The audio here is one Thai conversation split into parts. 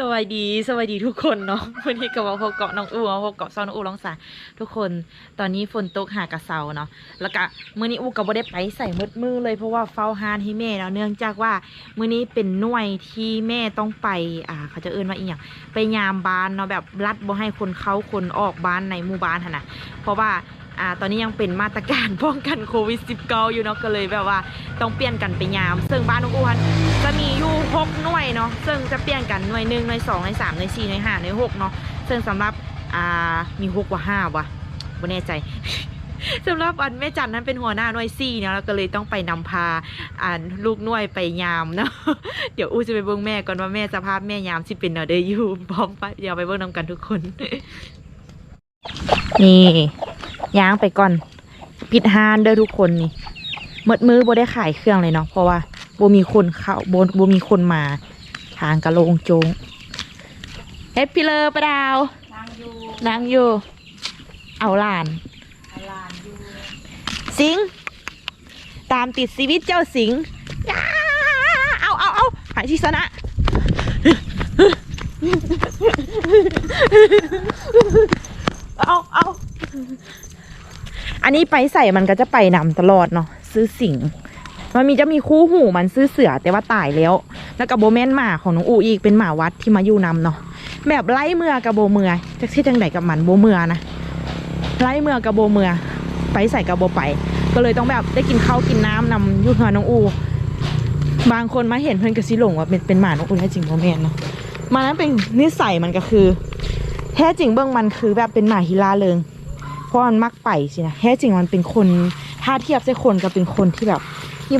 สวัสดีสวัสดีทุกคนเนาะวันนี้กับว่าพบเกาะน้องอูพบเกาะซอนน้องอูลองสาทุกคนตอนนี้ฝนตกหากระเซาเนาะแล้วก็มื้อนี้อูก็บ่ได้ไปใส่มืดมือเลยเพราะว่าเฝ้าฮานให้แม่เนาะเนื่องจากว่ามื้อนี้เป็นหน่วยที่แม่ต้องไปอ่าเขาจะเอิ้นว่าอีหยังไปยามบ้านเนาะแบบรัดบ่ให้คนเข้าคนออกบ้านในหมู่บ้านหั่นน่ะเพราะว่า อ่าตอนนี้ยังเป็นมาตรการป้องกันโควิด -19 อยู่เนาะก็เลยแบบว่าต้องเปลี่ยนกันไปยาม ซึ่งบ้านน้องอูฮันจะมีอยู่หกหน่วยเนาะซึ่งจะเปลี่ยนกันหน่วยหนึ่งหน่วยสองหน่วยสามหน่วยสี่หน่วยห้าหน่วยหกเนาะซึ่งสำหรับอ่ามีหกว่าห้าวะบ่แน่ใจสำหรับอันแม่จันนั้นเป็นหัวหน้าหน่วยสี่เนาะแล้วก็เลยต้องไปนำพาอ่าลูกหน่วยไปยามเนาะเดี๋ยวอู้จะไปเบิ่งแม่ก่อนว่าแม่สภาพแม่ยามสิเป็นเนาะเดออยู่พร้อมไปเดี๋ยวไปเบิ่งนำกันทุกคน นี่ ย่างไปก่อนปิดฮานเด้อทุกคนนี่หมดมือบ่ได้ขายเครื่องเลยเนาะเพราะว่าบ่มีคนเข้าบ่บ่มีคนมา ทางกะโลงโจงเฮ็ดพี่เลอประดาวนางอยู่นางอยู่ เอาหลานลานอยู่สิงตามติดชีวิตเจ้าสิงย้าเอาเอาเอาหายที่สนะเอาเอา อันนี้ไปใส่มันก็จะไปนำตลอดเนาะซื้อสิงมันมีจะมีคู่หูมันซื้อเสือแต่ว่าตายแล้ว แล้วกับโบแมนหมาของน้องอูอีกเป็นหมาวัดที่มาอยู่นำเนาะแบบไล่เมือกับโบเมือจะเช่จังไหนกับมันโบเมือนะไล่เมือกับโบเมือ ไปใส่กับโบไป ก็เลยต้องแบบได้กินข้าวกินน้ำนำอยูเฮือน้องอู บางคนมาเห็นเพื่อนก็สิหลงว่าเป็นเป็นหมาน้องอูแท้จริงโบแมนเนาะมันนั้นเป็นนิสัยมันก็คือ แท้จริงเบื้องมันคือแบบเป็นหมาฮิลาเริง เพราะมันมักไปสินะแท้จริงมันเป็นคนถ้าเทียบใส่คนก็เป็นคนที่แบบ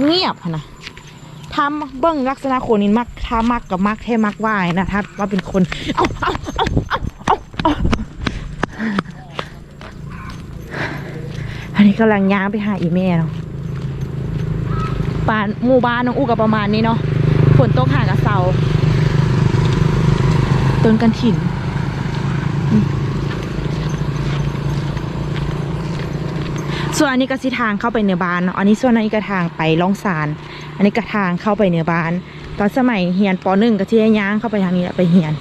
เงียบๆนะถ้าเบื้งลักษณะคนนี้มักถ้ามักกับมักแท้มักว่ายนะถ้าว่าเป็นคนเอาเอาเอาเอาเอาเอาอันนี้กำลังย่างไปหาอีเมลเนาะบ้านหมู่บ้านน้องอูกับประมาณนี้เนาะฝนตกหากระเซาต้นกันถิ่น ส่วนอันนี้ก็สิทางเข้าไปในบ้านเนาะอันนี้ส่วนอันนี้ก็ทางไปล่องซานอันนี้ก็ทางเข้าไปในบ้าน ตอนสมัยเฮียนปหนึ่งก็ที่ย่างเข้าไปทางนี้แหละไปเฮียน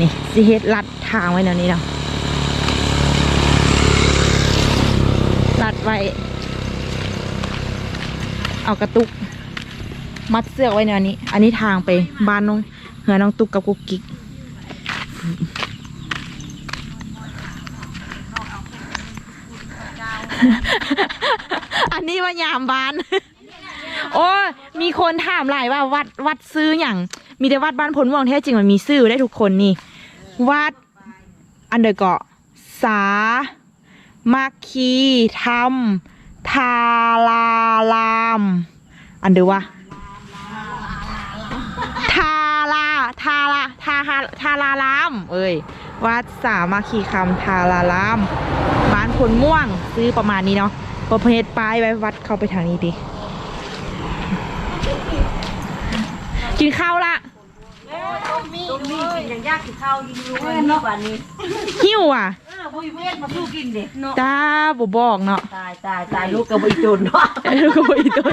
นี่สิเฮ็ดลัดทางไว้แนวนี้เนาะลัดไว้ เอากระตุก มัดเสื้อไว้แนวนี้ อันนี้ทางไปบ้านน้องเฮือน้องตุกกับกุ๊กกิ๊ก อันนี้ว่ายามบาน โอ้มีคนถามหลายว่าวัดวัดซื้ออย่าง มีแต่วัดบ้านผลม่วงแท้จริงมันมีซื้อได้ทุกคนนี่ วัดอันเดอร์เกาะ สามัคคีธรรมทาลาราม อันเดอร์วะทาลาทาลาทาฮาทาราราม เอ้ยวัดสามัคคีคำทาราราม ผลม่วงซื้อประมาณนี้เนาะประเภทป้ายไว้วัดเข้าไปทางนี้ดิกินข้าวละต้มมีต้มมีกินอย่างยากกินข้าวยิงรู้ว่านี่กว่านี้หิวอะเออบุยเวทมาสู้กินเด็กเนาะจ้าบบอกเนาะตายตายตายลูกกับบุยจนเนาะเอ้ยลูกก็บ่อีตัว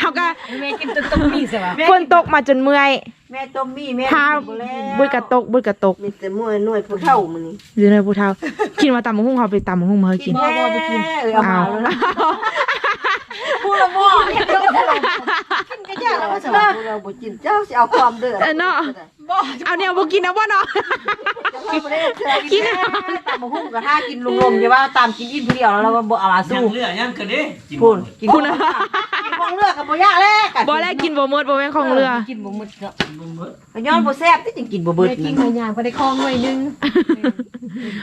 เขาก็แม่กินต้มมีใช่ป่ะฝนตกมาจนเมื่อยแม่ต้มมีแม่พาบุยกระตกบุยกระตกมีแต่มวยหน่วยผู้เฒ่ามึงนี่อยู่ในผู้เฒ่ากินมาตำมะฮุ่งเขาไปตำมะฮุ่งมาให้กินแม่ไปกินเออเอามาแล้วนะพูดละบ่ เนี่ยกินก็ยากแล้วว่าสวัสดีเราบ่กินเจ้าสิเอาความเดือดเนาะเอาเนี่ยบ่กินนะบ่เนาะกินตามมาหุ้มกับท่ากินลมๆใช่ป่ะตามกินอิ่มเดียวแล้วเราบ่เอามายัสู้เลือยังกันดิกินพูดกินคุณนของเลือกกับบ่ยากแลกบ่แรกกินบ่หมดบ่แม่ของเรือกินบ่หมดเนาะก็ย้อนบ่แซ่บที่จริงกินบ่เบิดกินหอยยางไปได้คลองหน่อยนึง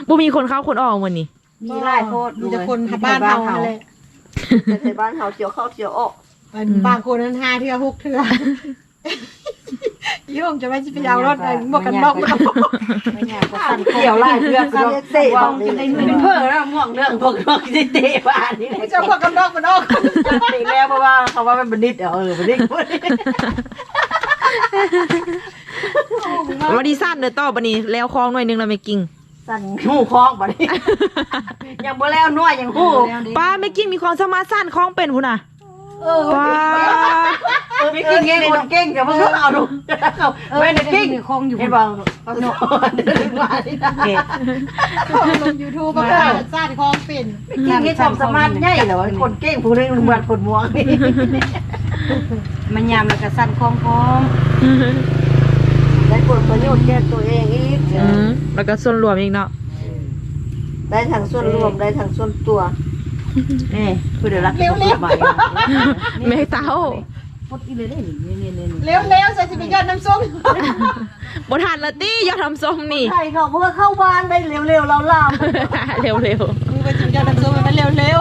บ่มีคนเข้าคนออกมื้อนี้มีหลายโพดมีแต่คนบ้านเฮานั่นแหละแต่บ้านเฮาเจียวเข้าเจียวออก บางคนนั้นห้าเทื่อหกเทื่อโยมจะไม่ไปเอารถอะไรหมวกกันน็อกมาไม่ยากก็สั่นเกี่ยวหลายเรื่องก็เตะบ่เป็นเพ้อแล้วม่วงเรื่องพวกพวกสิเตะบ้านนี่แหละเจ้าหมวกกันน็อกมันออกเตะแล้วเพราะว่าเขาว่ามันบัณฑิตเออบัณฑิตวันนี้สั้นเด้อต่อบัดนี้แล้วคลองหน่อยหนึงแล้วไม่กิงสั่นหูคล้องบัดนี้ยังบ่แล้วน้อยยังหูป้าไม่กินมีความสามารถสั้นคลองเป็นพุ่นน่ะ เออว้าไม่กินเก่งคนเก่งเดี๋ยวนก็เอาดูไม่ได้เก่งคงอยู่เห็นบ้างเอาหนูเดินมาที่นั่นลงยูทูบก็ได้ซาดคลองเป็นเก่งให้ความสามารถใหญ่เหรอคนเก่งผู้นึงเหมือนคนม่วงนี่มันยามแล้วก็สั่นคล้องคลองได้ผลประโยชน์แก่ตัวเองอีกแล้วก็ส่วนรวมอีกเนาะได้ทั้งส่วนรวมได้ทั้งส่วนตัว นี่คือเดี๋ยวรักสบายแม่เต้าพดอีเลยได้นี่นี่นี่เร็วๆใส่สิไปยอดน้ำส้มบ่ทันละตี้อย่าทำส้มนี่ใช่เขาเพื่อเข้าบ้านได้เร็วๆเราล่าเร็วเร็วมึงไปสิไปยอดน้ำส้มมันเร็วเร็ว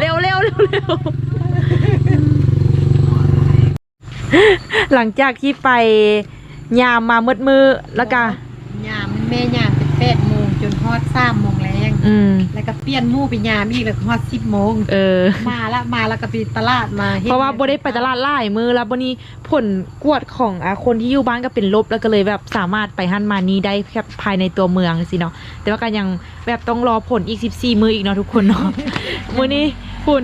เร็วเร็วเร็วหลังจากที่ไปยามมามืดมือแล้วก็ๆยามแม่ยามเป็นแปดโมงจนฮอดสามโมงแรง อืมแล้วก็เปลี่ยนหมู่ไปยามอีกแล้วก็ฮอดสิบโมงเออ มาละมาแล้วก็ไปตลาดมาฮ็ดเพราะว่าบ่ได้ไปตลาดหลายมือแล้วบ่นี้ผลกวดของอาคนที่อยู่บ้านก็เป็นลบแล้วก็เลยแบบสามารถไปหันมานี้ได้แค่ภายในตัวเมืองสิเนาะแต่ว่าก็ยังแบบต้องรอผลอีก 14 มืออีกเนาะทุกคนเนาะ มื้อนี้คุณ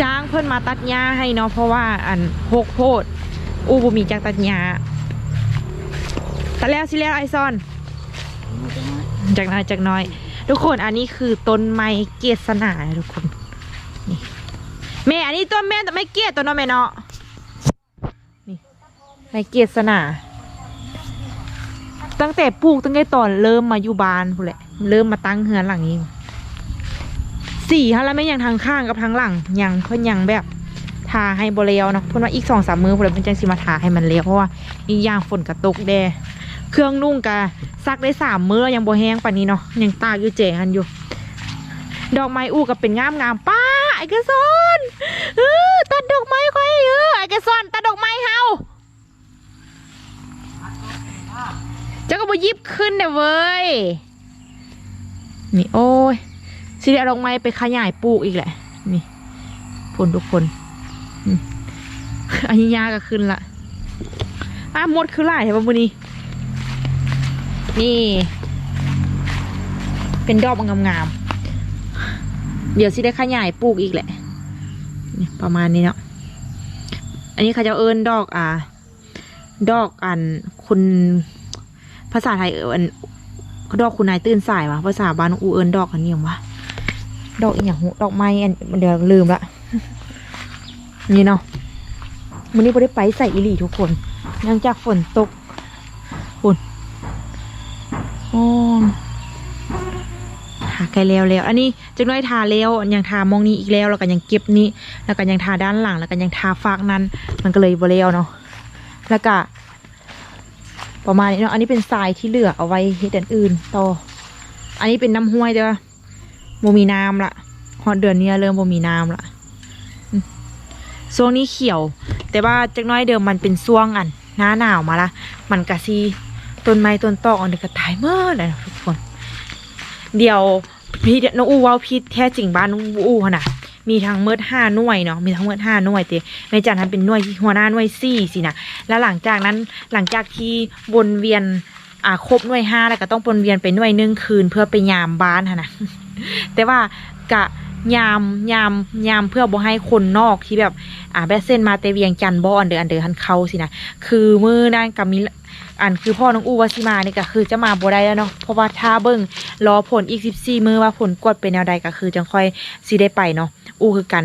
จ้างเพิ่นมาตัดหญ้าให้เนาะเพราะว่าอันหกโพดอู้บ่มีจักตัดหญ้าตัดแล้วสิแล้วไอซอน จากน้อยจากน้อย ทุกคนอันนี้คือต้นไม้เกศนานะทุกคนแม่อันนี้ต้นแม่แต่ไม่เกลียดตัวน้องแม่เนาะนี่ไม่เกียดสนา ตั้งแต่ปลูกตั้งแต่ตอนเริ่มมาอยู่บ้านพูนแหละ เริ่มมาตั้งเฮือนหลังนี้สี่ฮะแล้วไม่ยังทางข้างกับทางหลังยังเพิ่นยังแบบทาให้บเลียวเนาะเพิ่นว่าอีกสองสามมือเพิ่นเป็นจังสิมาทาให้มันเลียวเพราะว่าอีกอย่างฝนกระตกแด เครื่องนุ่งกะซักได้สามมือแล้วยังบ่แห้งปานนี้เนาะยังตากอยู่เจหันอยู่ ดอกไม้อู้ก็เป็นงามงามๆป้าไอ้กระซอนเออตัดดอกไม้ค่อยเออไอ้กระซอนตัดดอกไม้เฮาเจ้าก็บ่หยิบขึ้นเด้อเว้ยนี่โอ้ยสิได้เอาดอกไม้ไปขยายปลูกอีกแหละ นี่ผลทุกคนอันนี้ยาก็ขึ้นละอะหมดคือหลายใช่ปะมือนี้ นี่ เป็นดอกงามๆ เดี๋ยวสิได้ขยายปลูกอีกแหละ ประมาณนี้เนาะ อันนี้เขาจะเอิ้นดอกอ่า ดอกอันคุณภาษาไทยเอิ้นดอกคุณนายตื่นสายวะภาษาบ้านอูเอิ้นดอกอันนี้ยังวะ ดอกอีหยังดอกไม้อันเดี๋ยวลืมละ นี่เนาะวันนี้ไ่ได้ไปใส่อีหลีทุกคนเนื่องจากฝนตก โอ้ทาไกลแล้วแล้ว อันนี้จังน้อยทาแล้วยังทามองนี้อีกแล้วแล้วก็ยังเก็บนี้ แล้วก็ยังทาด้านหลัง แล้วก็ยังทาฟากนั้น มันก็เลยบ่แล้วเนาะแล้วก็ประมาณนี้เนาะอันนี้เป็นทรายที่เหลือเอาไว้เฮ็ดอันอื่นต่อ อันนี้เป็นน้ำห้วยเด้อบ่มีน้ำละฮอดเดือนนี้เริ่มบ่มีน้ำละอืมช่วงนี้เขียว แต่ว่าจักหน้อยเดิมมันเป็นช่วงอันหน้าหนาวมาละ มันกะซี ต้นไม้ต้นตอกอันนี้ก็ตายเมื่อเลยนะทุกคน เดี๋ยวพี่น้องอูว่าพี่แท้จริงบ้านน้องอูขนน่ะมีทั้งเมื่อห้าหน่วยเนาะมีทั้งเมื่อห้าหน่วยเตในจานั้นเป็นหน่วยที่หัวหน้าหน่วยสี่สินะแล้วหลังจากนั้นหลังจากที่วนเวียนอ่าครบหน่วยห้าแล้วก็ต้องวนเวียนไปหน่วยหนึ่งคืนเพื่อไปยามบ้านนะแต่ว่ากะยามยามยามเพื่อบ่ให้คนนอกที่แบบ อ่าแบสเซนมาเตเวียงจันบ่อนเดออันเดือหันเข้าสินะคือมือนั่นกับมี อันคือพ่อน้องอูวาสิมานี่ก็คือจะมาบ่ได้แล้วเนาะเพราะว่าถ้าเบิ่งรอผลอีกสิบสี่มือว่าผลกวดเป็นแนวใดก็คือจังค่อยสิได้ไปเนาะอู้คือกัน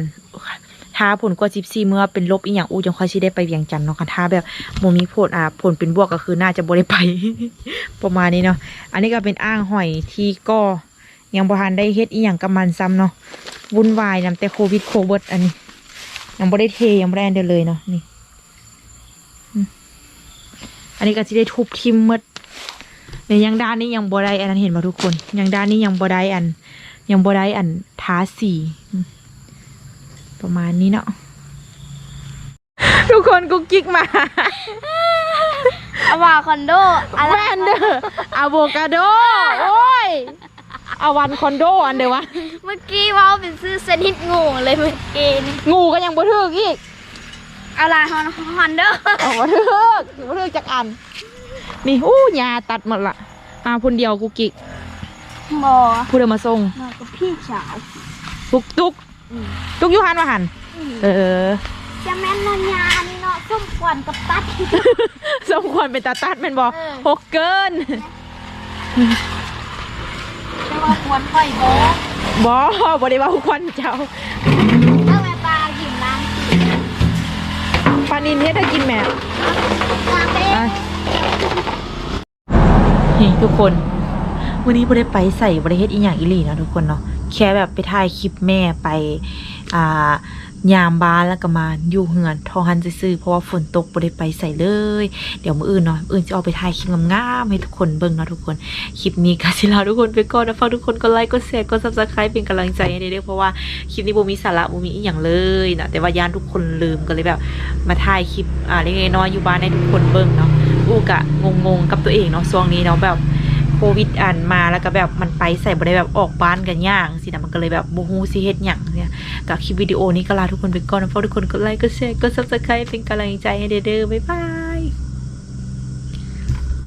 ถ้าผลกวดสิบสี่มือเป็นลบอีกอย่างอู้จังค่อยสิได้ไปเวียงจันเนาะค่ะถ้าแบบโมมีผลอ่าผลเป็นบวกก็คือน่าจะบ่ได้ไป ประมาณนี้เนาะอันนี้ก็เป็นอ่างหอยที่ก็ยังบ่ทันได้เฮ็ดอีหยังกับมันซ้ำเนาะวุ่นวายนำแต่โควิดโควิดอันนี้ยังบ่ได้เทยังบ่ได้เดียวเลยเนาะนี่ อันนี้ก็สิได้ทุบทิมหมดในยังด้านนี้ยังบ่ได้อันนั้นเห็นมาทุกคน ยังด้านนี้ยังบ่ได้อัน ยังบ่ได้อันทาสีอืมประมาณนี้เนาะทุกคนกุ๊กกิ๊กมาอะวาคอนโดอะไรแบรนเดอร์อะโวคาโด โอ้ยอาวันคอนโดอันเดียววะ เมื่อกี้ว่าเป็นซื้อสนิทงูเลยเมื่อกี้นี่งูก็ยังบ่ถึกอีก อะไรฮอนฮอนโดเอาบ่ถึกบ่ถึกจักอัน นี่อู้ยาตัดหมดละมาคนเดียวกุ๊กกิ๊กบอผู้เดินมาส่งมากับพี่สาวตุกตุกตุกอยูหันมาหันอเออจะแม่นนอนยานี่เนาะส้มกวนกับตัดสมควรเป็นตาตัดแม่นบ่เออหกเกินแต่ว่าควรค่อยบ่บ่บ่ได้ว่าควันเจ้าานินเฮ็ดให้กินแม่ำปลาเป็นนี่ทุกคน วันนี้บ่ได้ไปใส่บ่ได้เฮ็ดอีหยังอีหลีเนาะทุกคนเนาะแค่แบบไปถ่ายคลิปแม่ไป อ่า ยามบ้านแล้วก็มาอยู่เฮือนทอหันซื่อเพราะว่าฝนตกบ่ได้ไปใส่เลย เดี๋ยวมื้ออื่นเนาะอื่นจะเอาไปถ่ายคลิปงามๆให้ทุกคนเบิ่งเนาะทุกคนคลิปนี้ก็สิลาทุกคนไปก่อนนะฝากทุกคนกดไลค์กดแชร์กด Subscribe เป็นกำลังใจให้เด้อเพราะว่าคลิปนี้บ่มีสาระบ่มีอีหยังเลยนะแต่ว่าย่านทุกคนลืมก็เลยแบบ มาถ่ายคลิปอ่าเล็กน้อยอยู่บ้านให้ทุกคนเบิ่งเนาะอู้กะงงๆกับตัวเองเนาะช่วงนี้เนาะแบบโควิดอันมาแล้วก็แบบมันไปใส่บ่ได้แบบออกบ้านกันยากสินะมันก็เลยแบบบ่ฮู้สิเฮ็ดหยังเนี่ย กับคลิปวิดีโอนี้ก็ลาทุกคนไปก่อนนะฝากทุกคนกดไลค์กดแชร์กด Subscribe เป็นกำลังใจให้เด้อๆบ๊ายบาย